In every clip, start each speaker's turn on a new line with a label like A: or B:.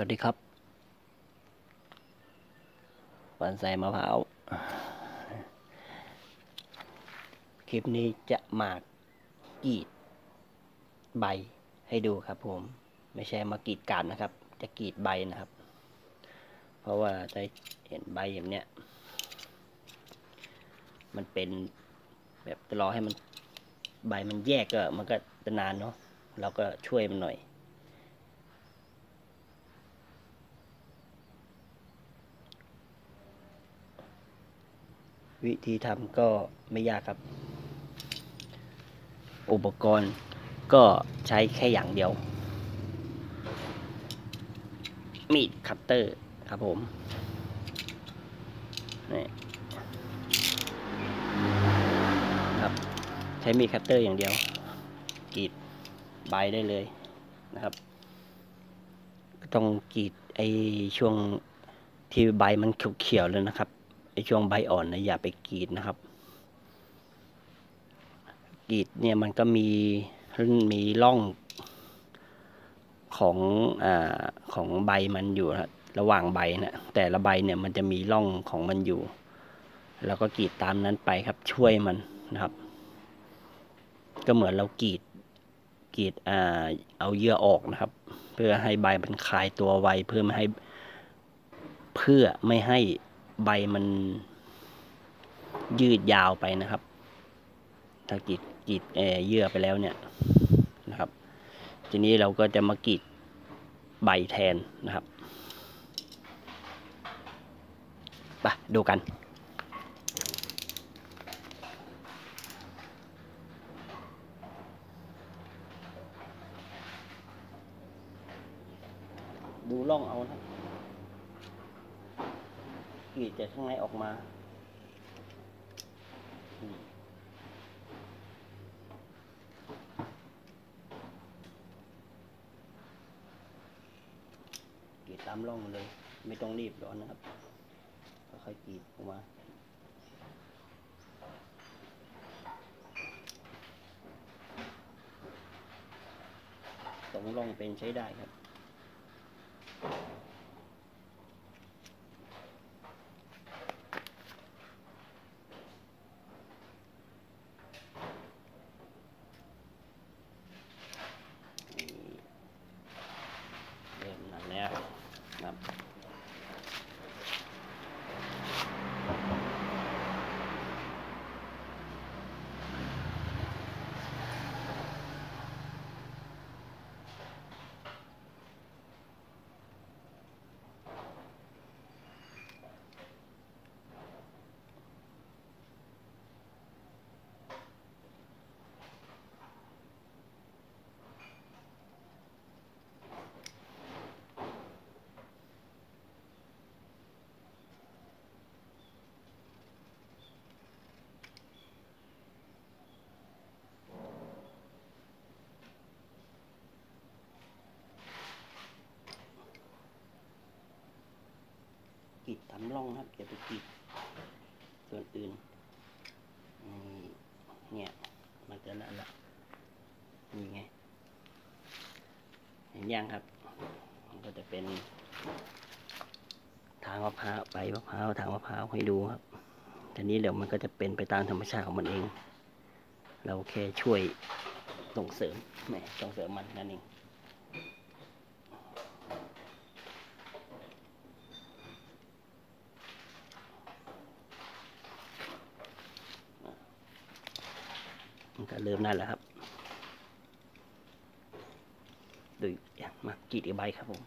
A: วัสดีครับวันใส่มะพร้าวคลิปนี้จะมากรีดใบให้ดูครับผม ไม่ใช่มากรีดกาบนะครับ จะกรีดใบนะครับ เพราะว่าจะเห็นใบอย่างเนี้ย มันเป็นแบบจะรอให้มันใบมันแยกก็มันก็จะนานเนาะเราก็ช่วยมันหน่อย วิธีทำก็ไม่ยากครับ อุปกรณ์ก็ใช้แค่อย่างเดียว มีดคัตเตอร์ครับผมนี่ครับใช้มีดคัตเตอร์อย่างเดียวกรีดใบได้เลยนะครับต้องกรีดไอช่วงที่ใบมันเขียวๆเลยนะครับ ไอช่วงใบอ่อนนะอย่าไปกรีดนะครับกรีดเนี่ยมันก็มีมีร่องของอ่าของใบมันอยู่นะระหว่างใบนะแต่ละใบเนี่ยมันจะมีร่องของมันอยู่ แล้วก็กรีดตามนั้นไปครับช่วยมันนะครับ ก็เหมือนเรากรีดกรีดอ่าเอาเยื่อออกนะครับ เพื่อให้ใบมันคลายตัวไวเพื่อไม่ให้เพื่อไม่ให้ ใบมันยืดยาวไปนะครับ ถ้ากรีดกรีดเยื่อไปแล้วเนี่ยนะครับ ทีนี้เราก็จะมากรีดใบแทนนะครับไปดูกัน ดูร่องเอานะกรีดจาก ข้างในออกมา กรีดตามร่องเลย ไม่ต้องรีบร้อนนะครับค่อยๆกรีดออกมาตรงร่องเป็นใช้ได้ครับ กรีดทำร่องครับอย่าไปกรีดส่วนอื่นเนี่ยมันจะนั่นละนี่ไงเห็นยังครับ มันก็จะเป็นทางมะพร้าวใบมะพร้าวทางมะพร้าวให้ดูครับทีนี้เดี๋ยวมันก็จะเป็นไปตามธรรมชาติของมันเอง เราแค่ช่วยส่งเสริมแหมส่งเสริมมันนั่นเอง เริ่มนั่นแหละครับโดยมากี่ใบครับผม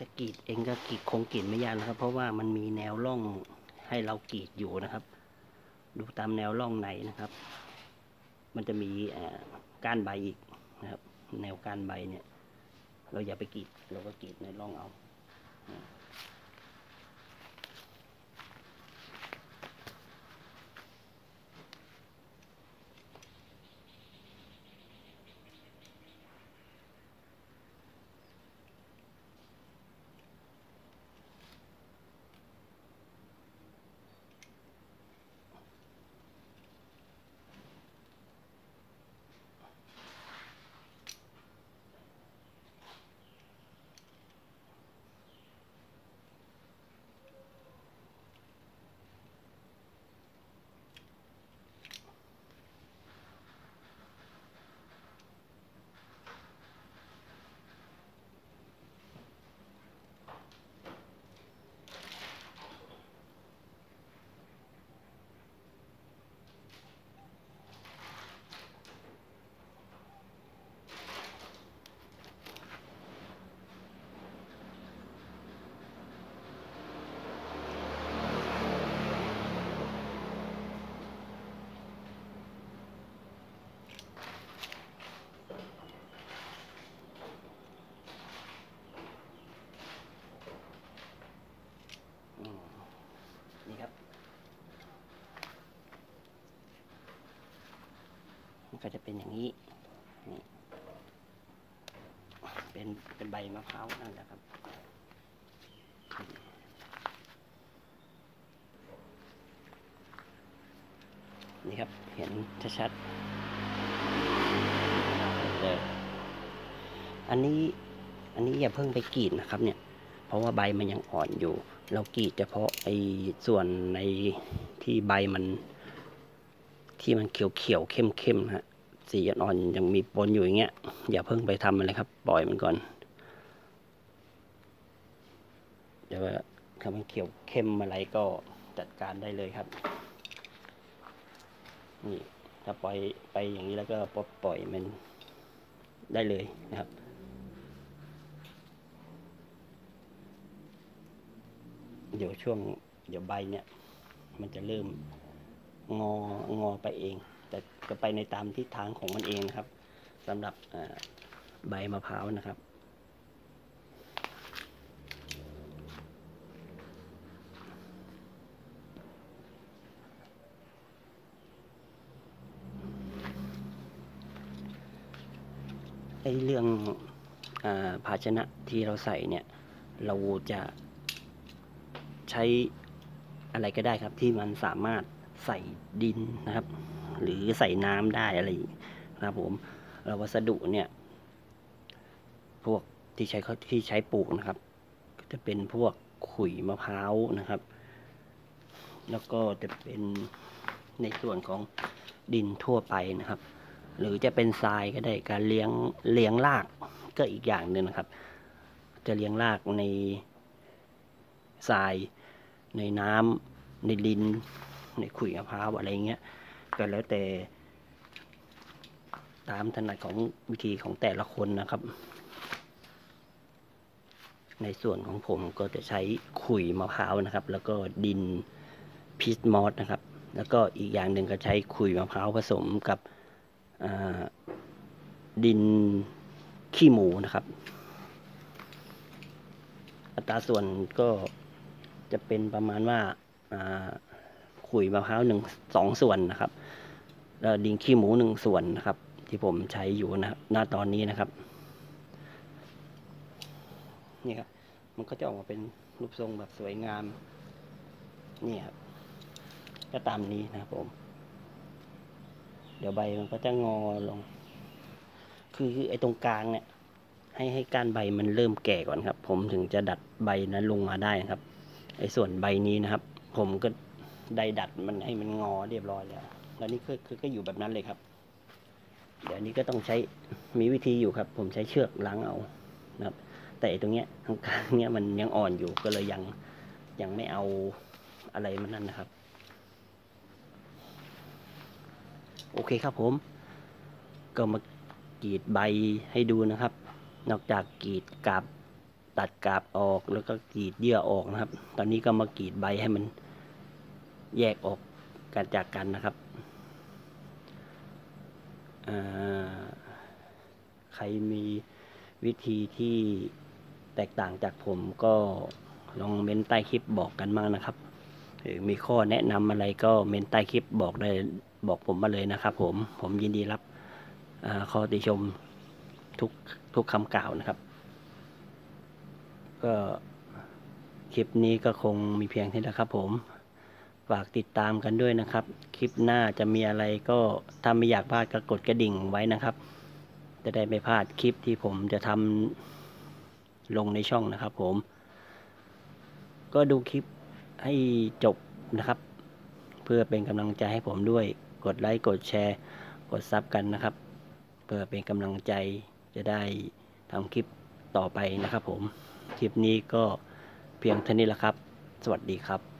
A: จะกรีดเองก็กรีดคงกรีดไม่ยากนะครับ เพราะว่ามันมีแนวร่องให้เรากรีดอยู่นะครับ ดูตามแนวร่องในนะครับ มันจะมีก้านใบอีกนะครับ แนวก้านใบเนี่ย เราอย่าไปกรีดเราก็กรีดในร่องเอา อืมนี่ครับ มัน ก็จะเป็นอย่างนี้นี่เป็นเป็นใบมะพร้าวนั่นแหละครับนี่ครับ เห็นชัดๆเลยอันนี้อันนี้อย่าเพิ่งไปกรีดนะครับ เนี่ย เพราะว่าใบมันยังอ่อนอยู่ เรากรีดเฉพาะไอ้ส่วนในที่ใบมัน ที่มันเขียวเขียวเข้มเข้มฮะ สีอ่อนๆยังมีปนอยู่อย่างเงี้ย อย่าเพิ่งไปทำมันเลยครับ ปล่อยมันก่อน เดี๋ยวถ้ามันเขียวเข้มอะไรก็จัดการได้เลยครับนี่ถ้าปล่อยไปอย่างนี้แล้วก็ปล่อยมันได้เลยนะครับเดี๋ยวช่วงเดี๋ยวใบเนี่ย มันจะเริ่มงองอไปเอง ก็ไปในตามทิศทางของมันเองนะครับสำหรับใบมะพร้าวนะครับไอ้เรื่องอภาชนะที่เราใส่เนี่ย เราจะใช้อะไรก็ได้ครับที่มันสามารถใส่ดินนะครับ หรือใส่น้ำได้อะไรนะครับผมแล้ววัสดุเนี่ย พวกที่ใช้ที่ใช้ปลูกนะครับ ก็จะเป็นพวกขุยมะพร้าวนะครับ แล้วก็จะเป็นในส่วนของดินทั่วไปนะครับ หรือจะเป็นทรายก็ได้การเลี้ยงเลี้ยงรากก็อีกอย่างหนึ่งนะครับ จะเลี้ยงรากในทรายในน้ำในดินในขุยมะพร้าวอะไรเงี้ย ก็แล้วแต่ ตามถนัดของวิธีของแต่ละคนนะครับ ในส่วนของผมก็จะใช้ขุยมะพร้าวนะครับ แล้วก็ดินพิสมอสนะครับ แล้วก็อีกอย่างหนึ่งก็ใช้ขุยมะพร้าวผสมกับดินขี้หมูนะครับ อัตราส่วนก็จะเป็นประมาณว่าขุยมะพร้าวหนึ่งสองส่วนนะครับ ดินขี้หมูหนึ่งส่วนนะครับ ที่ผมใช้อยู่นะครับณตอนนี้นะครับ นี่ครับมันก็จะออกมาเป็นรูปทรงแบบสวยงาม นี่ครับก็ตามนี้นะครับผม เดี๋ยวใบมันก็จะงอลง คือไอ้ตรงกลางเนี่ย ให้ให้ก้านใบมันเริ่มแก่ก่อนครับ ผมถึงจะดัดใบนั้นลงมาได้นะครับไอ้ส่วนใบนี้นะครับ ผมก็ได้ดัดมันให้มันงอเรียบร้อยแล้ว แล้วนี่คือคือก็อยู่แบบนั้นเลยครับ เดี๋ยวนี้ก็ต้องใช้มีวิธีอยู่ครับ ผมใช้เชือกล้างเอานะครับ แต่ตรงเนี้ยทางกลางเนี้ยมันยังอ่อนอยู่ก็เลยยังยังไม่เอาอะไรมันนั่นนะครับ โอเคครับผม ก็มากรีดใบให้ดูนะครับ นอกจากกรีดกับตัดกาบออกแล้วก็กรีดเยื่อออกนะครับ ตอนนี้ก็มากรีดใบให้มันแยกออกกันจากกันนะครับ ใครมีวิธีที่แตกต่างจากผมก็ลองเมนใต้คลิปบอกกันมากนะครับ หรือมีข้อแนะนำอะไรก็เมนใต้คลิปบอกได้บอกผมมาเลยนะครับ ผมผมยินดีรับข้อติชมทุกทุกคำกล่าวนะครับ ก็คลิปนี้ก็คงมีเพียงเท่านี้ครับผม ฝากติดตามกันด้วยนะครับ คลิปหน้าจะมีอะไรก็ถ้าไม่อยากพลาดก็กดกระดิ่งไว้นะครับ จะได้ไม่พลาดคลิปที่ผมจะทำลงในช่องนะครับ ผม ก็ดูคลิปให้จบนะครับ เพื่อเป็นกำลังใจให้ผมด้วย กดไลค์กดแชร์ กดซับกันนะครับ เพื่อเป็นกำลังใจจะได้ทำคลิปต่อไปนะครับ ผม คลิปนี้ก็เพียงเท่านี้แหละครับ สวัสดีครับ